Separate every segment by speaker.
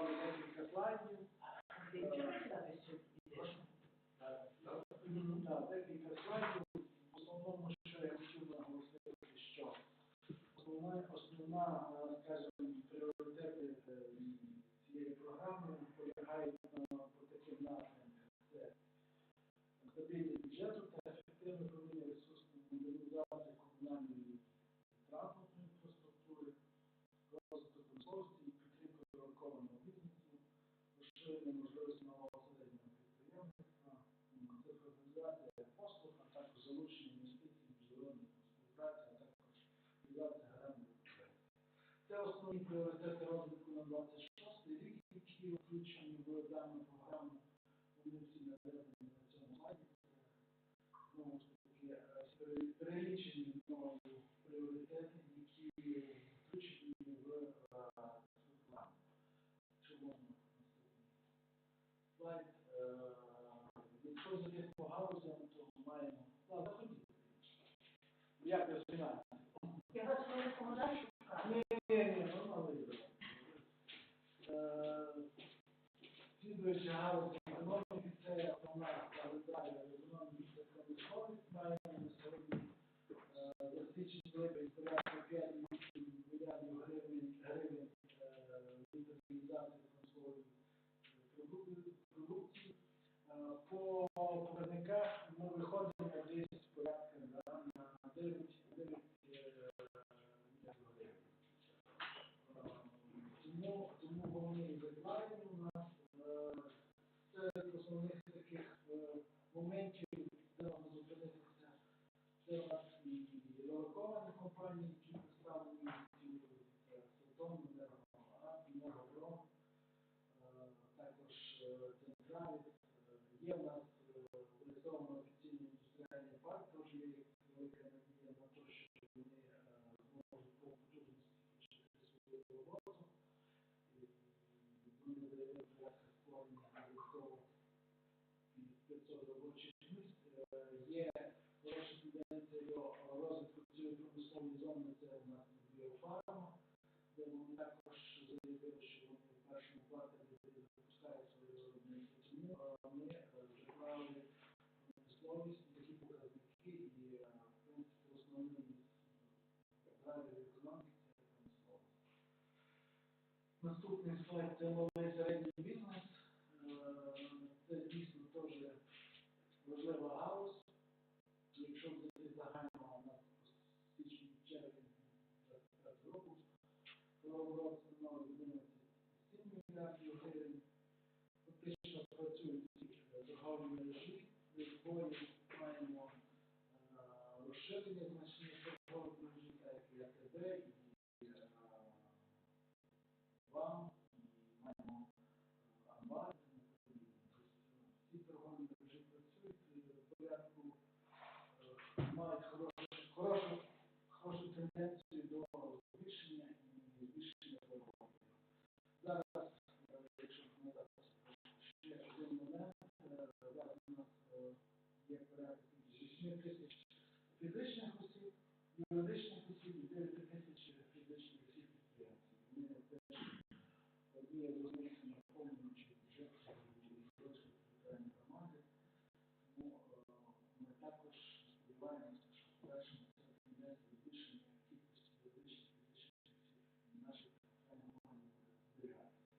Speaker 1: підготували декілька слайдів. Основні пріоритети розвитку на 26 рік, які включені в дану програму. Вони всі наведені на цьому слайді. Знову ж таки, е, перелічені мною пріоритети, які включені в е, цю програму. Що можна слайд. Е, Якщо зайти по галузям, то маємо. Так, заходіть. Як розпинати? Слідуюча галузь економіки, це основна галузя економіки промисловість. Маємо сьогодні е, за січень липень порядка 5 мільярдів гривень, гривень е, від реалізації промислової продукції- продукції. Е, По показниках ми виходимо десь порядка на 9 9 мільярдів гривень. Тому, тому головний дедлайн у нас е, це з основних таких е, моментів, де можна зупинитися. Це у нас і релоковані компанії, які представлені ці це Султон, Енергоагро, Енергопром, е, також е, Централіс. Е, Є в нас е, реалізовано офіційний індустріальний парк, теж є велика надія на те, що вони е, зможуть по потужності почати свою роботу. І Вони заявили порядка створення додатково 500 робочих місць. Е, Є хороша тенденція розвитку цієї промислової зони, це у нас біофарма, де вони також заявили, що вони в першому кварталі запускають своє виробництво. Тому ми е, вже брали промисловість, такі показники і, е, в принципі, основний драйвер економіки це промисловість. Наступний слайд це малий середній бізнес. Це дійсно теж важлива галузь. Якщо взяти загально у нас січні червень 25 року, то оборот становить 11,7 мільярдів гривень. Фактично працюють торгові мережі, в якої маємо е, розширення значні торгових мережі, так як і АТБ, і е, вам, і маємо е, Амбар, і тому подібне. Тобто, Ці торгові мережі працюють і в порядку е, мають хорошу, хорошу, тенденцію до збільшення і збільшення торговлі. Зараз, якщо ми зараз ще один момент, е, зараз у нас е, є порядок 8 тисяч фізичних осіб, юридичних осіб і 9 тисяч фізичних осіб підприємців. Ми теж одні з них наповнюючи бюджет Галицької територіальної громади. Тому е, ми також сподіваємося, що в подальшому ця тенденція збільшення кількості юридичних фізичних осіб в нашій територіальній громаді буде зберігатися.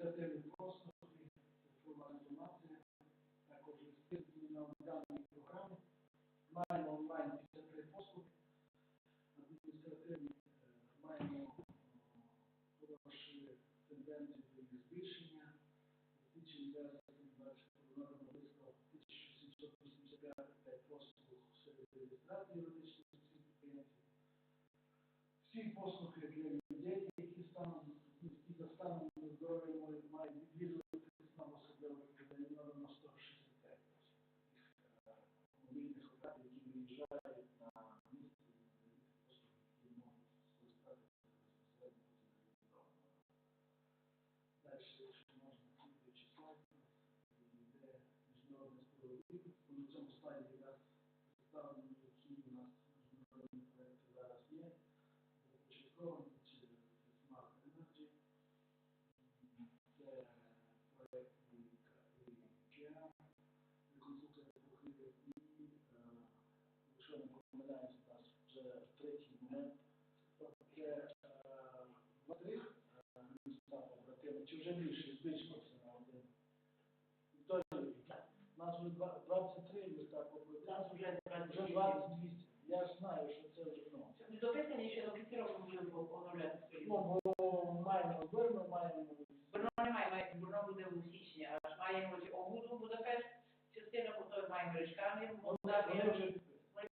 Speaker 1: Адміністративні послуги, цифрова інформація, також листи на даній програмі. Маємо онлайн 53 послуги, адміністративні е, маємо е, хороші тенденції до їх збільшення. У січні надано близько 1785 послуг щодо реєстрації юридичних осіб. Всі послуги для чоловік. На цьому слайді якраз представлені, які у нас міжнародні проекти зараз є. Започатковані чи Smart Energy. Це проект КЕА, реконструкція покрівель і, якщо не помиляюсь, у нас вже третій момент. Це два три е, міста побратими, чи вже більше збільшилося на один. Вікторія, у нас вже два- 23 міста побратими,
Speaker 2: Зараз вже
Speaker 1: вже 22. Я ж знаю, що це вже ну.
Speaker 2: Не дописані, ще до кінці року оновляти свої.
Speaker 1: Ну, бо маємо Берну, маємо
Speaker 2: Бурно немає, має- бурно буде у січні, аж маємо ось Огуду, Будапешт, частину потім маємо Ришкани,
Speaker 1: вони
Speaker 2: Молдавія,
Speaker 1: вже
Speaker 2: ми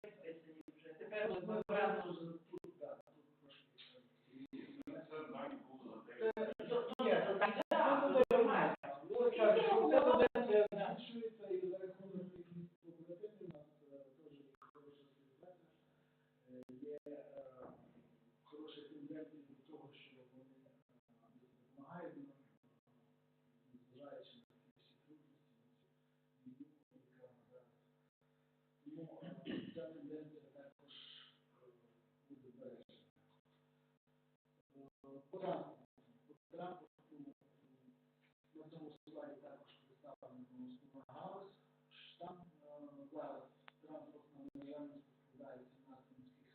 Speaker 2: підписані вже. Тепер
Speaker 1: Ми
Speaker 2: от
Speaker 1: ми
Speaker 2: меморандум.
Speaker 1: одразу тут, так, тут трошки.
Speaker 3: Це навіть було за
Speaker 1: Це-
Speaker 3: те.
Speaker 2: То- то- то- то- так,
Speaker 1: Ну,
Speaker 2: так,
Speaker 1: тут
Speaker 2: то нормально.
Speaker 1: Я кажу, що ця тенденція збільшується і за рахунок таких побратимів у нас е, теж хороша цивілізація. Е, Є е, хороші тенденції до того, що вони е, допомагають нам, незважаючи на всі трудності, на цю війну, яка зараз. Тому ця тенденція також е, буде збережена. Е, По транспорту. По транспорту на цьому слайді також представлено галузь. Е, зараз транспортна мережа складається на міських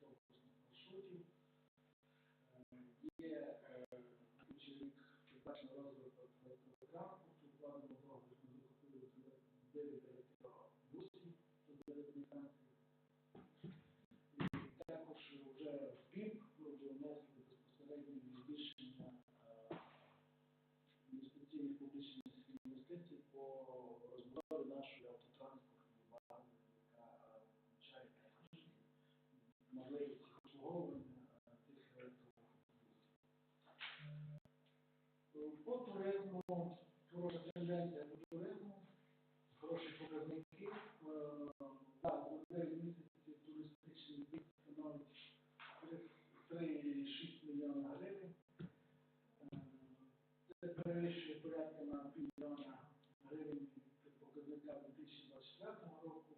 Speaker 1: автобусних маршрутів. Е, Є е, ключовий рік передбачено розвиток електротранспорту, вкладено договір на закупівлю 9 електробусів до зарядної станції. І також вже в ПІП ми вже внесли безпосередньо збільшення е, інвестиційних публічних інвестицій по розбудові нашої автотранспортної бази, яка е, включає також можливість По туризму, хороша тенденція по туризму, хороші показники. Е, Так, за 9 місяців туристичний рік становить 3,6 мільйона гривень. Е, Це перевищує порядка на півмільйона гривень показника 2024 року.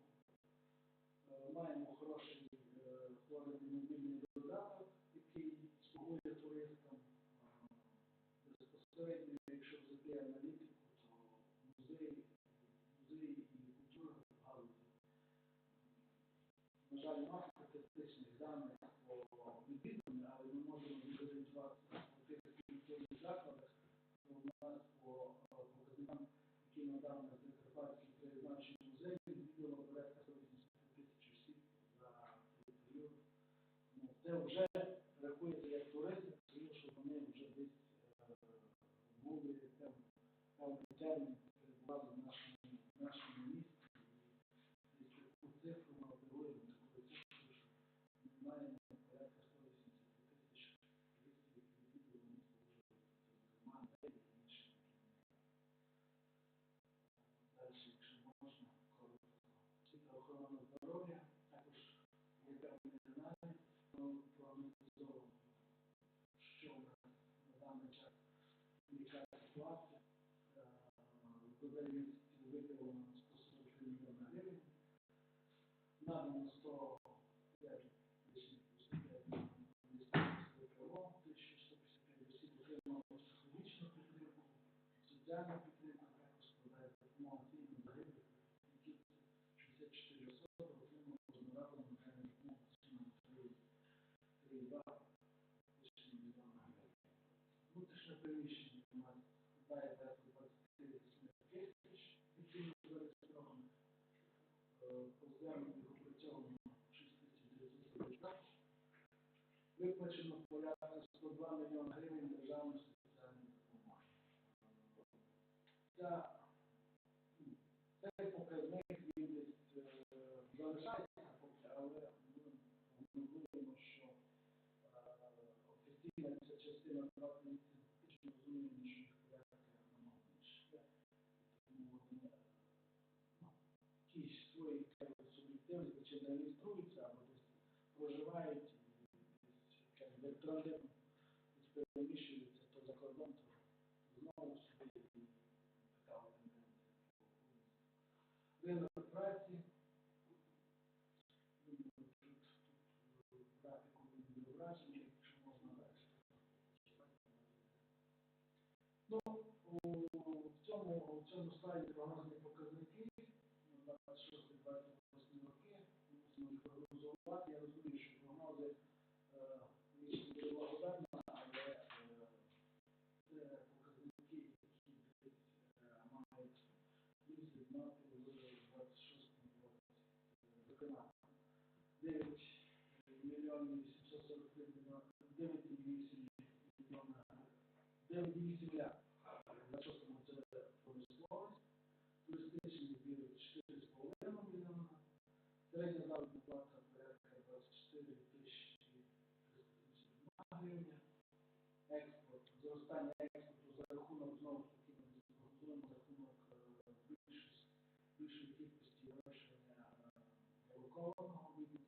Speaker 1: Е, Маємо хороший е, створений мобільний додаток, який слугує туристам. Е, Безпосередньо, якщо взяти аналітику, то музеї, музеї і культура галузі. На жаль, немає статистичних даних по відвідуванню, але ми можемо зорієнтуватися по тих культурних закладах, то у нас по е, показникам, які надав на Закарпатський краєзнавчий музей, відвідувало порядка 180 тисяч осіб за цей період. Ну, рахується як туристи, тому що вони вже десь е, були там певний термін перебували в нашому, в нашому місті. І таку цифру ми оперуємо, такою цифрою, що ми маємо порядка 180 тисяч туристів, які відвідували місто вже, зокрема, де інші. Далі, якщо можна, коротко. Освіта охорона здоров'я, також є певні аналіз, доведення виявлено 140 мільйонів гривень. Надано 105 тисяч село, 1155 осіб отримало психологічну підтримку, соціальну підтримку, також складає допомога фільму загиблих, які 64 особи отримали розмовляли матеріальну допомогу суму 3,2 тисячі мільйона гривень. Приміщення має По зверненнях опрацьовано 6940 Виплачено порядка 102 мільйони гривень державної соціальної допомоги. Ця, цей показник він десь е, залишається але ми прогнозуємо, що е, офіційна ця частина 20 тисяч розуміємо, що їх порядка намного більше. Тому вони е, ну, якісь свої не реєструються, або десь проживають і десь десь переміщуються то за кордон, то знову сюди і така тенденція. ринок праці. Думаю, тут, графіку відображення, якщо можна далі. Ну, в цьому слайді прогнозні показники на 26-28 роки. Мусимо прогнозувати. Я розумію, що прогнози е, їх але е, це показники, які е, мають місяць мати в 26 році е, виконання. 9 мільйонів 843 мільйони, 9,8 мільйона, 9,8 мільярдів. На шостому це промисловість, туристичний збір 4,5 мільйона, середня заробітна плата порядка 24 тисячі 371 гривня, експорт, зростання експорту за рахунок, знову ж таки, ми прогнозуємо за рахунок е, більшості- більшої кількості вирощення е, молокового виду,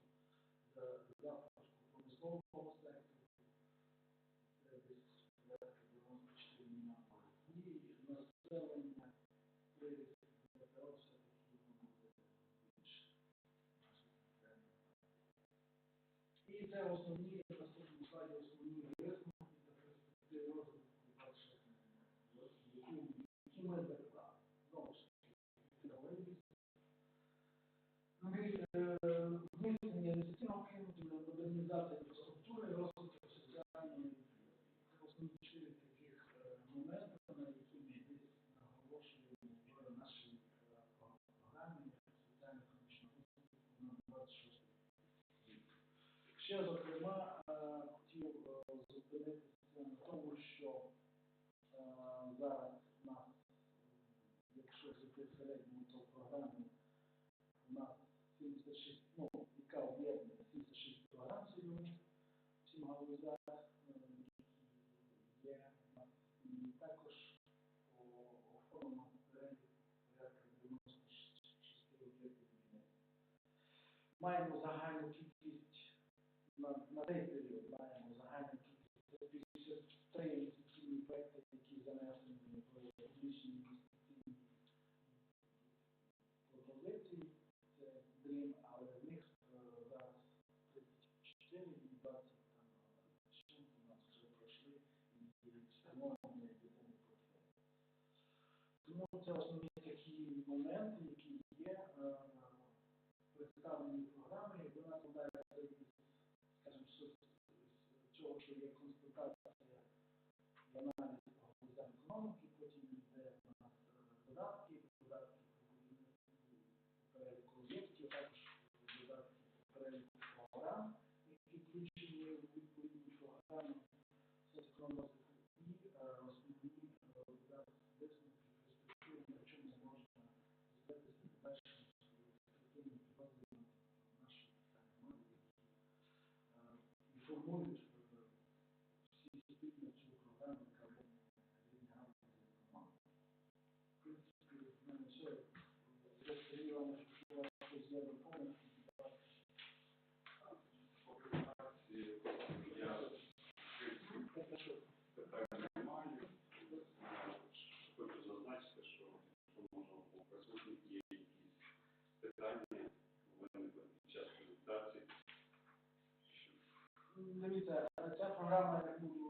Speaker 1: за запуску промислового сектору, це десь порядка 94 мільйони. І населення приріст ВПО все-таки буде більше. І це основні, на наступному слайді основні висновки та перспективи розвитку перших які ми закладали. Знову ж таки. Зміцнення інвестиційного клімату, модернізація інфраструктури, розвиток соціальної це основні чотири таких е, моменти, на які ми десь наголошуємо в нашій е, програмі соціально-економічного розвитку на 26 рік. Ще, зокрема, е, хотів е, зупинитися на тому, що е, зараз у нас, якщо взяти в середньому, то в програмі у нас 76, ну, яка об'єднує 76 програм сьогодні, всім галузях, є у нас. І також оформлено порядка 96 об'єктів. Маємо загальну кількість на, на цей період маємо загальну кількість це 53 інвестиційні проекти, які занесені в публічні інвестиційні пропозиції. Це дрім, але з них е, зараз 34 і 20 там е, у нас вже пройшли і встановлені єдиний портфель. Тому це основні такі моменти, які є е, представлені в програмі, і вона складається із скажімо, що з цього, що є консультація і аналіз галузям економіки, потім йде у нас е,
Speaker 3: मतलब इस
Speaker 2: अच्छा
Speaker 3: प्रोग्राम
Speaker 2: है।